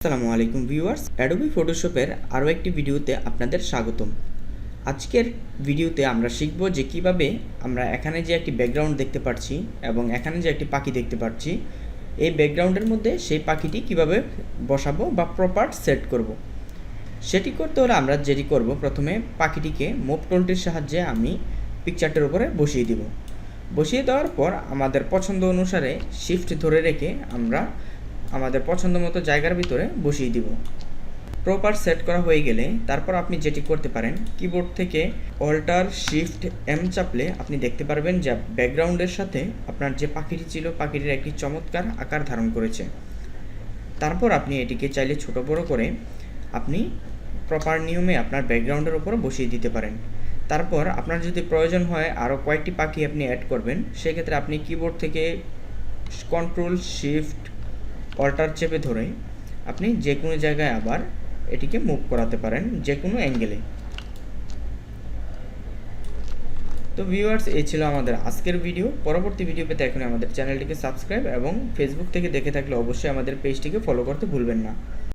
আসসালামু আলাইকুম viewers Adobe ফটোশপের আরও একটি ভিডিওতে আপনাদের স্বাগতম আজকের ভিডিওতে আমরা শিখব যে কীভাবে আমরা এখানে যে একটি ব্যাকগ্রাউন্ড দেখতে পাচ্ছি এবং এখানে যে একটি পাখি দেখতে পাচ্ছি এই ব্যাকগ্রাউন্ডের মধ্যে সেই পাখিটি কীভাবে বসাবো বা প্রপার সেট করব। সেটি করতে হলে আমরা যেটি করব, প্রথমে পাখিটিকে মুভ টুলটির সাহায্যে আমি পিকচারটার উপরে বসিয়ে দিব বসিয়ে দেওয়ার পর আমাদের পছন্দ অনুসারে শিফট ধরে রেখে আমরা আমাদের পছন্দ মতো জায়গার ভিতরে বসিয়ে দিব। প্রপার সেট করা হয়ে গেলে তারপর আপনি যেটি করতে পারেন কিবোর্ড থেকে অল্টার শিফট এম চাপলে আপনি দেখতে পারবেন যে ব্যাকগ্রাউন্ডের সাথে আপনার যে পাখিটি ছিল, পাখিটির একটি চমৎকার আকার ধারণ করেছে। তারপর আপনি এটিকে চাইলে ছোট বড় করে আপনি প্রপার নিয়মে আপনার ব্যাকগ্রাউন্ডের উপর বসিয়ে দিতে পারেন। তারপর আপনার যদি প্রয়োজন হয় আরও কয়েকটি পাখি আপনি অ্যাড করবেন, সেক্ষেত্রে আপনি কিবোর্ড থেকে কন্ট্রোল শিফট অল্টার চেপে ধরে আপনি যে কোনো জায়গায় আবার এটিকে মুভ করাতে পারেন যে কোনো অ্যাঙ্গেলে তো ভিউয়ার্স এই ছিল আমাদের আজকের ভিডিও পরবর্তী ভিডিও পেতে এখন আমাদের চ্যানেলটিকে সাবস্ক্রাইব এবং ফেসবুক থেকে দেখে থাকলে অবশ্যই আমাদের পেজটিকে ফলো করতে ভুলবেন না।